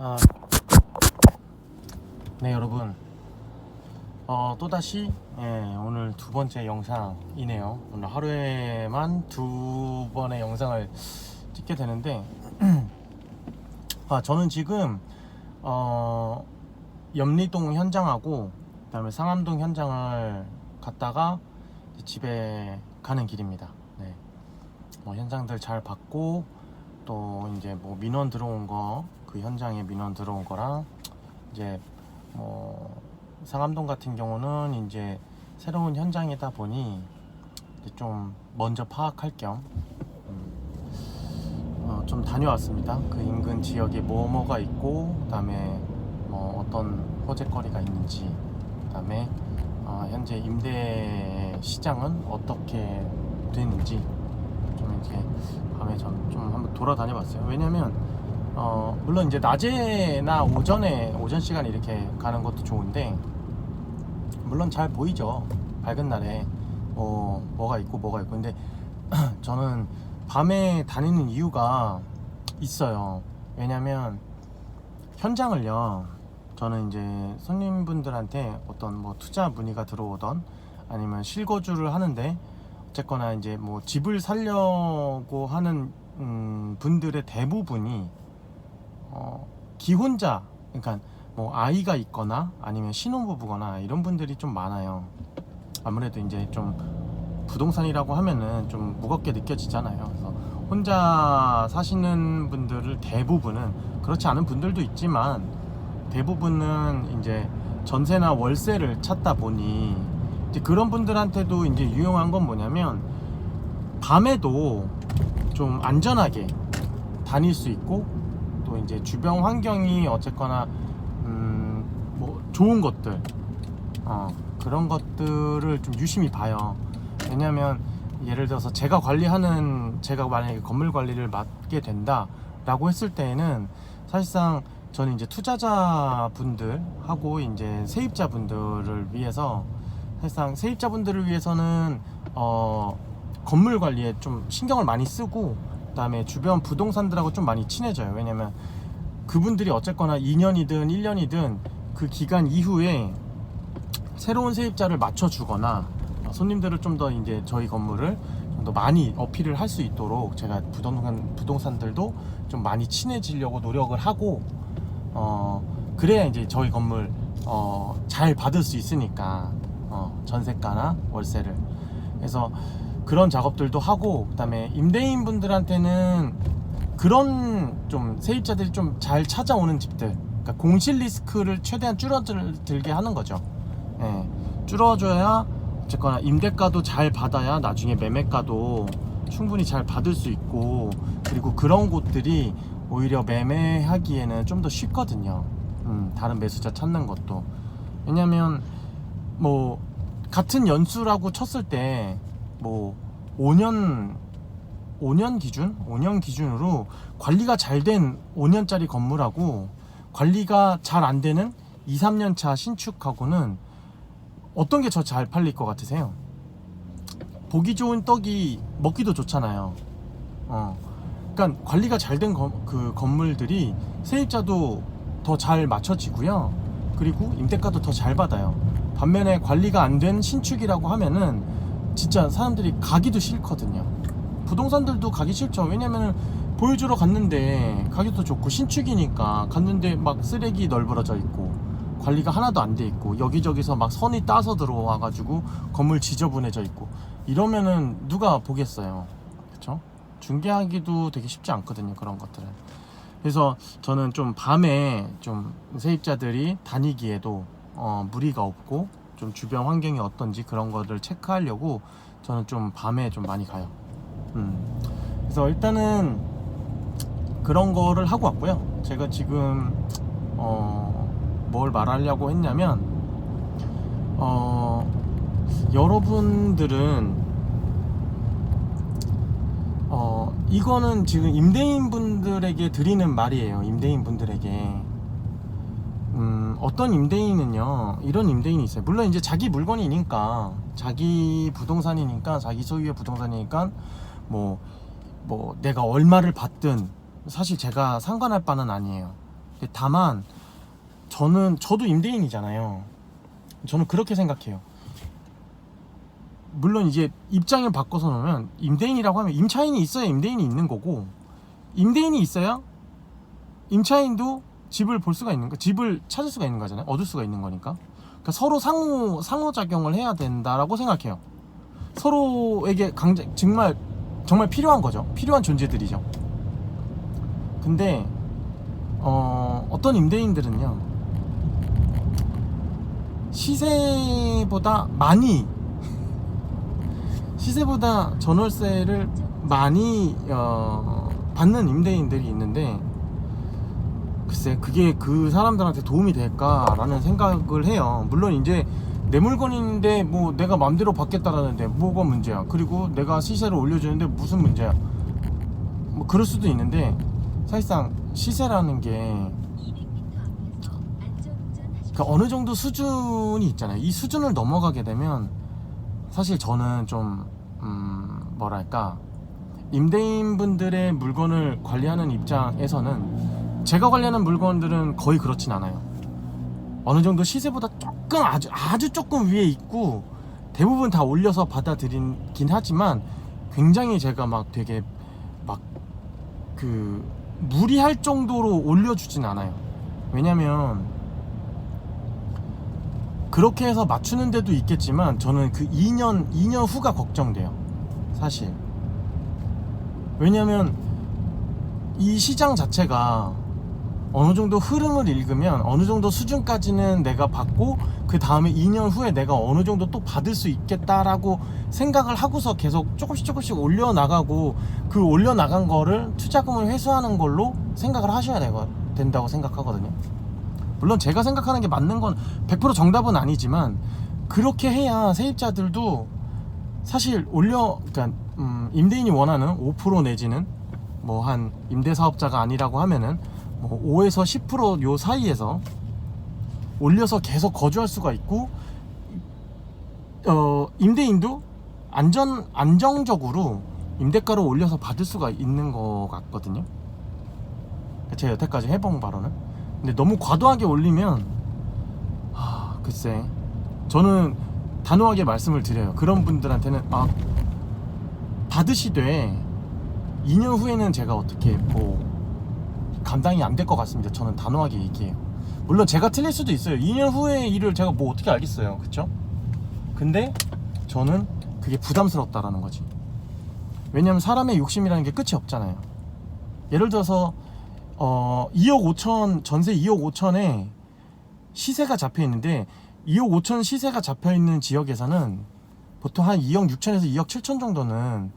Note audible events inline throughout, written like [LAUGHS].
아, 네 여러분. 어, 또다시 예, 오늘 두 번째 영상이네요. 오늘 하루에만 두 번의 영상을 찍게 되는데 [CLEARS THROAT] 아, 저는 지금 어, 염리동 현장하고 그 다음에 상암동 현장을 갔다가 집에 가는 길입니다. 네. 뭐 현장들 잘 봤고 또 이제 뭐 민원 들어온 거 그 현장에 민원 들어온 거랑 이제 뭐 상암동 같은 경우는 이제 새로운 현장이다 보니 이제 좀 먼저 파악할 겸 음, 어, 좀 다녀왔습니다. 그 인근 지역에 뭐뭐가 있고 그다음에 뭐 어떤 호재거리가 있는지 그다음에 어, 현재 임대 시장은 어떻게 되는지 좀 이렇게 밤에 좀, 좀 한번 돌아다녀 봤어요. 왜냐면 어, 물론 이제 낮에나 오전에 오전 시간 이렇게 가는 것도 좋은데 물론 잘 보이죠. 밝은 날에 뭐 뭐가 있고 뭐가 있고 근데 [CLEARS THROAT] 저는 밤에 다니는 이유가 있어요. 왜냐면 현장을요. 저는 이제 손님분들한테 어떤 뭐 투자 문의가 들어오던 아니면 실거주를 하는데 어쨌거나 이제 뭐 집을 살려고 하는 음, 분들의 대부분이 어, 기혼자 그러니까 뭐 아이가 있거나 아니면 신혼부부거나 이런 분들이 좀 많아요. 아무래도 이제 좀 부동산이라고 하면은 좀 무겁게 느껴지잖아요. 그래서 혼자 사시는 분들을 대부분은 그렇지 않은 분들도 있지만 대부분은 이제 전세나 월세를 찾다 보니 이제 그런 분들한테도 이제 유용한 건 뭐냐면 밤에도 좀 안전하게 다닐 수 있고 또 이제 주변 환경이 어쨌거나 음 뭐 좋은 것들 어 그런 것들을 좀 유심히 봐요. 왜냐면 예를 들어서 제가 관리하는 제가 만약에 건물 관리를 맡게 된다라고 했을 때에는 사실상 저는 이제 투자자 분들하고 이제 세입자 분들을 위해서 사실상 세입자 분들을 위해서는 어 건물 관리에 좀 신경을 많이 쓰고 그다음에 주변 부동산들하고 좀 많이 친해져요. 왜냐면 그분들이 어쨌거나 2년이든 1년이든 그 기간 이후에 새로운 세입자를 맞춰주거나 어, 손님들을 좀 더 이제 저희 건물을 좀 더 많이 어필을 할 수 있도록 제가 부동산 부동산들도 좀 많이 친해지려고 노력을 하고 어 그래야 이제 저희 건물 어 잘 받을 수 있으니까 어 전세가나 월세를 그래서 그런 작업들도 하고 그다음에 임대인 분들한테는 그런 좀 세입자들이 좀 잘 찾아오는 집들 그러니까 공실 리스크를 최대한 줄어들게 하는 거죠. 예, 줄어줘야 어쨌거나 임대가도 잘 받아야 나중에 매매가도 충분히 잘 받을 수 있고 그리고 그런 곳들이 오히려 매매하기에는 좀 더 쉽거든요. 음, 다른 매수자 찾는 것도 왜냐면 뭐 같은 연수라고 쳤을 때 뭐 5년 5년 기준 5년 기준으로 관리가 잘 된 5년짜리 건물하고 관리가 잘 안 되는 2, 3년 차 신축하고는 어떤 게더잘 팔릴 것 같으세요? 보기 좋은 떡이 먹기도 좋잖아요. 어. 그러니까 관리가 잘 된 그 건물들이 세입자도 더 잘 맞춰지고요. 그리고 임대가도 더 잘 받아요. 반면에 관리가 안 된 신축이라고 하면은 진짜 사람들이 가기도 싫거든요. 부동산들도 가기 싫죠. 왜냐면은 보여주러 갔는데 가격도 좋고 신축이니까 갔는데 막 쓰레기 널브러져 있고 관리가 하나도 안 돼 있고 여기저기서 막 선이 따서 들어와 가지고 건물 지저분해져 있고 이러면은 누가 보겠어요. 그렇죠? 중개하기도 되게 쉽지 않거든요. 그런 것들은. 그래서 저는 좀 밤에 좀 세입자들이 다니기에도 어, 무리가 없고 좀 주변 환경이 어떤지 그런 거를 체크하려고 저는 좀 밤에 좀 많이 가요. 음. 그래서 일단은 그런 거를 하고 왔고요. 제가 지금 어, 뭘 말하려고 했냐면 어, 여러분들은 어, 이거는 지금 임대인 분들에게 드리는 말이에요. 임대인 분들에게. 음, 어떤 임대인은요, 이런 임대인이 있어요. 물론 이제 자기 물건이니까, 자기 부동산이니까, 자기 소유의 부동산이니까, 뭐, 뭐, 내가 얼마를 받든, 사실 제가 상관할 바는 아니에요. 다만 저는 저도 임대인이잖아요. 저는 그렇게 생각해요. 물론 이제 입장을 바꿔서 놓으면 임대인이라고 하면 임차인이 있어야 임대인이 있는 거고 임대인이 있어야 임차인도 집을 볼 수가 있는 거, 집을 찾을 수가 있는 거잖아요. 얻을 수가 있는 거니까. 그러니까 서로 상호 상호작용을 해야 된다라고 생각해요. 서로에게 강제 정말 정말 필요한 거죠. 필요한 존재들이죠. 근데 어, 어떤 임대인들은요 시세보다 많이 [LAUGHS] 시세보다 전월세를 많이 어, 받는 임대인들이 있는데 글쎄 그게 그 사람들한테 도움이 될까라는 생각을 해요. 물론 이제 내 물건인데 뭐 내가 맘대로 받겠다라는데 뭐가 문제야? 그리고 내가 시세를 올려주는데 무슨 문제야? 뭐 그럴 수도 있는데 사실상 시세라는 게 그 어느 정도 수준이 있잖아요. 이 수준을 넘어가게 되면 사실 저는 좀 음, 뭐랄까 임대인분들의 물건을 관리하는 입장에서는 제가 관리하는 물건들은 거의 그렇진 않아요. 어느 정도 시세보다 조금 아주 아주 조금 위에 있고 대부분 다 올려서 받아들이긴 하지만 굉장히 제가 막 되게 막 그 무리할 정도로 올려주진 않아요. 왜냐면 그렇게 해서 맞추는 데도 있겠지만 저는 그 2년 2년 후가 걱정돼요. 사실. 왜냐면 이 시장 자체가 어느 정도 흐름을 읽으면 어느 정도 수준까지는 내가 받고 그 다음에 2년 후에 내가 어느 정도 또 받을 수 있겠다라고 생각을 하고서 계속 조금씩 조금씩 올려 나가고 그 올려 나간 거를 투자금을 회수하는 걸로 생각을 하셔야 되고 된다고 생각하거든요. 물론 제가 생각하는 게 맞는 건 100% 정답은 아니지만 그렇게 해야 세입자들도 사실 올려 그러니까 음, 임대인이 원하는 5% 내지는 뭐 한 임대 사업자가 아니라고 하면은 뭐 5에서 10%요 사이에서 올려서 계속 거주할 수가 있고 어 임대인도 안전 안정적으로 임대가를 올려서 받을 수가 있는 것 같거든요. 제가 여태까지 해본 바로는. 근데 너무 과도하게 올리면 아 글쎄 저는 단호하게 말씀을 드려요. 그런 분들한테는 아 받으시되 2년 후에는 제가 어떻게 뭐 감당이 안 될 것 같습니다. 저는 단호하게 얘기해요. 물론 제가 틀릴 수도 있어요. 2년 후의 일을 제가 뭐 어떻게 알겠어요. 그쵸? 근데 저는 그게 부담스럽다라는 거지. 왜냐면 사람의 욕심이라는 게 끝이 없잖아요. 예를 들어서 어 2억 5천 전세 2억 5천에 시세가 잡혀 있는데 2억 5천 시세가 잡혀 있는 지역에서는 보통 한 2억 6천에서 2억 7천 정도는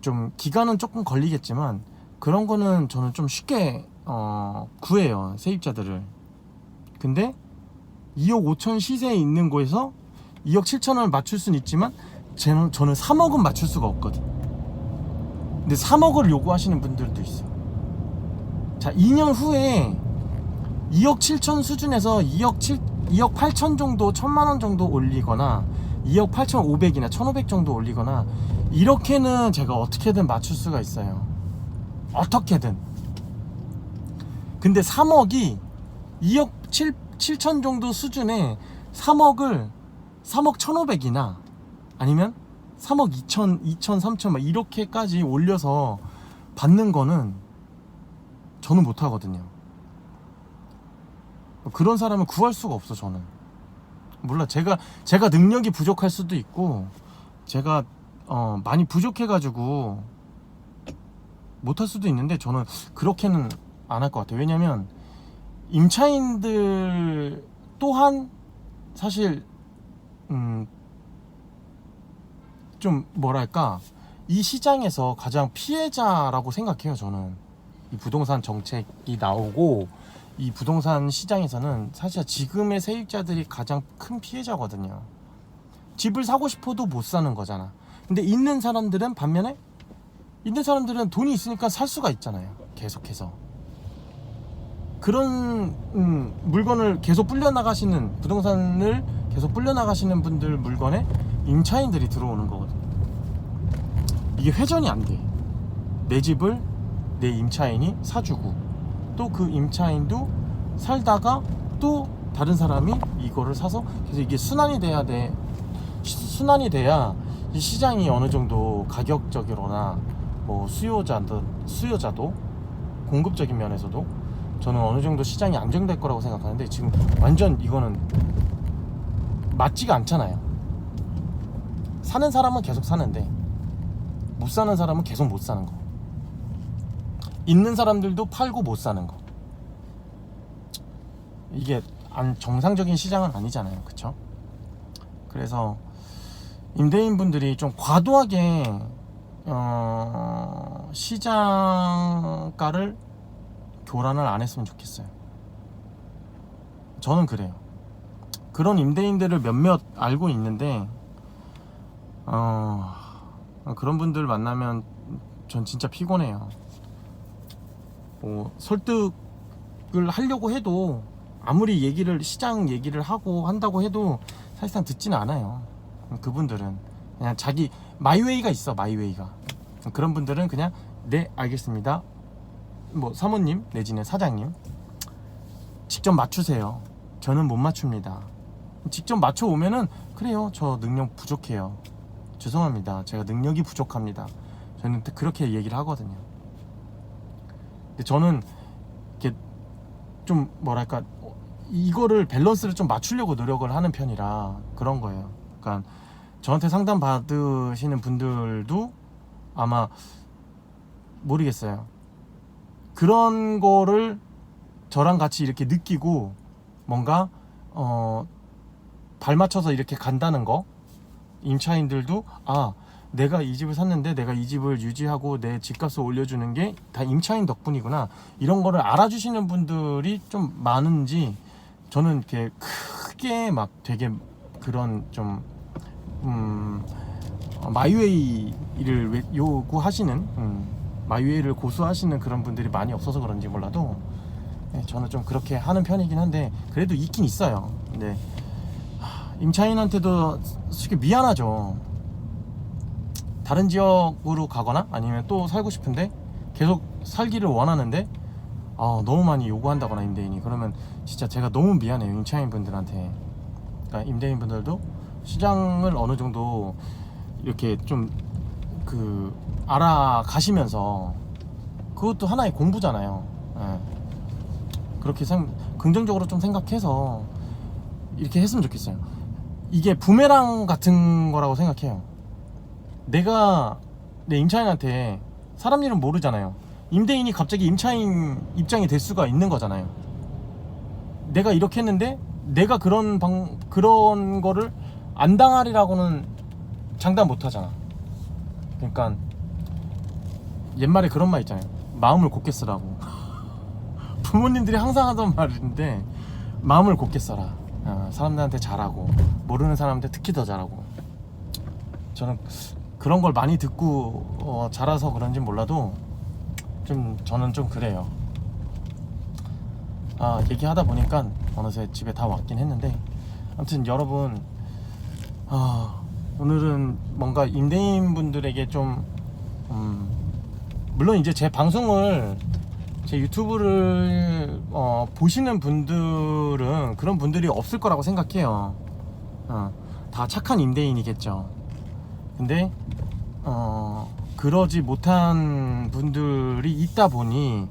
좀 기간은 조금 걸리겠지만 그런 거는 저는 좀 쉽게 어, 구해요 세입자들을 근데 2억 5천 시세에 있는 거에서 2억 7천을 맞출 수는 있지만 저는, 저는 3억은 맞출 수가 없거든 근데 3억을 요구하시는 분들도 있어 자 2년 후에 2억 7천 수준에서 2억 7 2억 8천 정도 1천만 원 정도 올리거나 2억 8천 5백이나 1,500 정도 올리거나 이렇게는 제가 어떻게든 맞출 수가 있어요. 어떻게든. 근데 3억이 2억 7, 7천 정도 수준에 3억을 3억 1,500이나 아니면 3억 2천, 2천, 3천 막 이렇게까지 올려서 받는 거는 저는 못 하거든요. 그런 사람을 구할 수가 없어 저는. 몰라 제가 제가 능력이 부족할 수도 있고 제가 어, 많이 부족해가지고 못할 수도 있는데 저는 그렇게는 안 할 것 같아요. 왜냐면 임차인들 또한 사실 음, 좀 뭐랄까 이 시장에서 가장 피해자라고 생각해요. 저는 이 부동산 정책이 나오고 이 부동산 시장에서는 사실 지금의 세입자들이 가장 큰 피해자거든요. 집을 사고 싶어도 못 사는 거잖아. 근데 있는 사람들은 반면에 있는 사람들은 돈이 있으니까 살 수가 있잖아요. 계속해서. 그런 음, 물건을 계속 불려 나가시는 부동산을 계속 불려 나가시는 분들 물건에 임차인들이 들어오는 거거든. 이게 회전이 안 돼. 내 집을 내 임차인이 사주고 또 그 임차인도 살다가 또 다른 사람이 이거를 사서 그래서 이게 순환이 돼야 돼 시- 순환이 돼야 이 시장이 어느 정도 가격적이거나 뭐 수요자도 수요자도 공급적인 면에서도 저는 어느 정도 시장이 안정될 거라고 생각하는데 지금 완전 이거는 맞지가 않잖아요. 사는 사람은 계속 사는데 못 사는 사람은 계속 못 사는 거. 있는 사람들도 팔고 못 사는 거. 이게 안 정상적인 시장은 아니잖아요. 그쵸? 그래서 임대인분들이 좀 과도하게 어, 시장가를 교란을 안 했으면 좋겠어요. 저는 그래요. 그런 임대인들을 몇몇 알고 있는데 어, 그런 분들 만나면 전 진짜 피곤해요. 뭐 설득을 하려고 해도 아무리 얘기를 시장 얘기를 하고 한다고 해도 사실상 듣지는 않아요. 그분들은 그냥 자기 마이웨이가 있어 마이웨이가 그런 분들은 그냥 네 알겠습니다. 뭐 사모님 내지는 사장님 직접 맞추세요. 저는 못 맞춥니다. 직접 맞춰 오면은 그래요. 저 능력 부족해요. 죄송합니다. 제가 능력이 부족합니다. 저는 그렇게 얘기를 하거든요. 근데 저는 이렇게 좀 뭐랄까 이거를 밸런스를 좀 맞추려고 노력을 하는 편이라 그런 거예요. 그러니까 저한테 상담 받으시는 분들도 아마 모르겠어요. 그런 거를 저랑 같이 이렇게 느끼고 뭔가 어 발맞춰서 이렇게 간다는 거? 임차인들도 아 내가 이 집을 샀는데 내가 이 집을 유지하고 내 집값을 올려주는 게 다 임차인 덕분이구나. 이런 거를 알아주시는 분들이 좀 많은지 저는 이렇게 크게 막 되게 그런 좀 음, 어, 마이웨이를 왜- 요구하시는 음, 마이웨이를 고수하시는 그런 분들이 많이 없어서 그런지 몰라도 네, 저는 좀 그렇게 하는 편이긴 한데 그래도 있긴 있어요. 근데 하, 임차인한테도 솔직히 미안하죠. 다른 지역으로 가거나 아니면 또 살고 싶은데 계속 살기를 원하는데 아, 너무 많이 요구한다거나 임대인이 그러면 진짜 제가 너무 미안해요 임차인분들한테 그러니까 임대인분들도 시장을 어느 정도 이렇게 좀 그 알아가시면서 그것도 하나의 공부잖아요 예. 그렇게 생, 긍정적으로 좀 생각해서 이렇게 했으면 좋겠어요 이게 부메랑 같은 거라고 생각해요 내가 내 임차인한테 사람 일은 모르잖아요. 임대인이 갑자기 임차인 입장이 될 수가 있는 거잖아요. 내가 이렇게 했는데 내가 그런 방 그런 거를 안 당하리라고는 장담 못 하잖아. 그러니까 옛말에 그런 말 있잖아요. 마음을 곱게 쓰라고. [LAUGHS] 부모님들이 항상 하던 말인데 마음을 곱게 써라. 어, 사람들한테 잘하고 모르는 사람한테 특히 더 잘하고. 저는 그런 걸 많이 듣고 어, 자라서 그런지 몰라도 좀 저는 좀 그래요. 아 얘기하다 보니까 어느새 집에 다 왔긴 했는데 아무튼 여러분 아, 오늘은 뭔가 임대인 분들에게 좀 음, 물론 이제 제 방송을 제 유튜브를 어, 보시는 분들은 그런 분들이 없을 거라고 생각해요. 어, 다 착한 임대인이겠죠. 근데 어 그러지 못한 분들이 있다 보니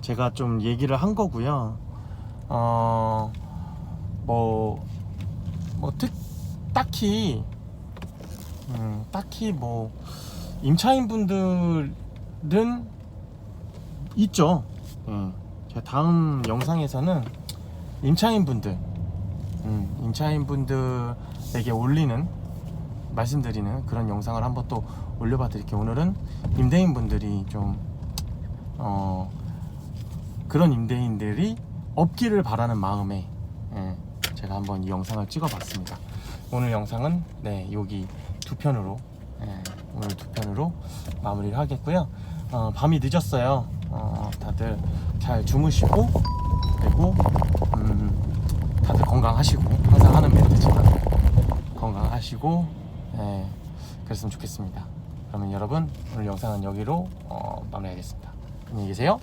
제가 좀 얘기를 한 거고요. 어 뭐 뭐 특 딱히 음, 딱히 뭐 임차인 분들은 있죠. 예. 제가 다음 영상에서는 임차인 분들, 음, 임차인 분들에게 올리는 말씀드리는 그런 영상을 한번 또 올려봐 드릴게요. 오늘은 임대인 분들이 좀, 어, 그런 임대인들이 없기를 바라는 마음에, 예, 제가 한번 이 영상을 찍어 봤습니다. 오늘 영상은, 네, 여기 두 편으로, 예, 오늘 두 편으로 마무리를 하겠고요. 어, 밤이 늦었어요. 어, 다들 잘 주무시고, 그리고, 음, 다들 건강하시고, 항상 하는 멘트지만, 건강하시고, 네, 그랬으면 좋겠습니다. 그러면 여러분 오늘 영상은 여기로 어, 마무리하겠습니다. 안녕히 계세요.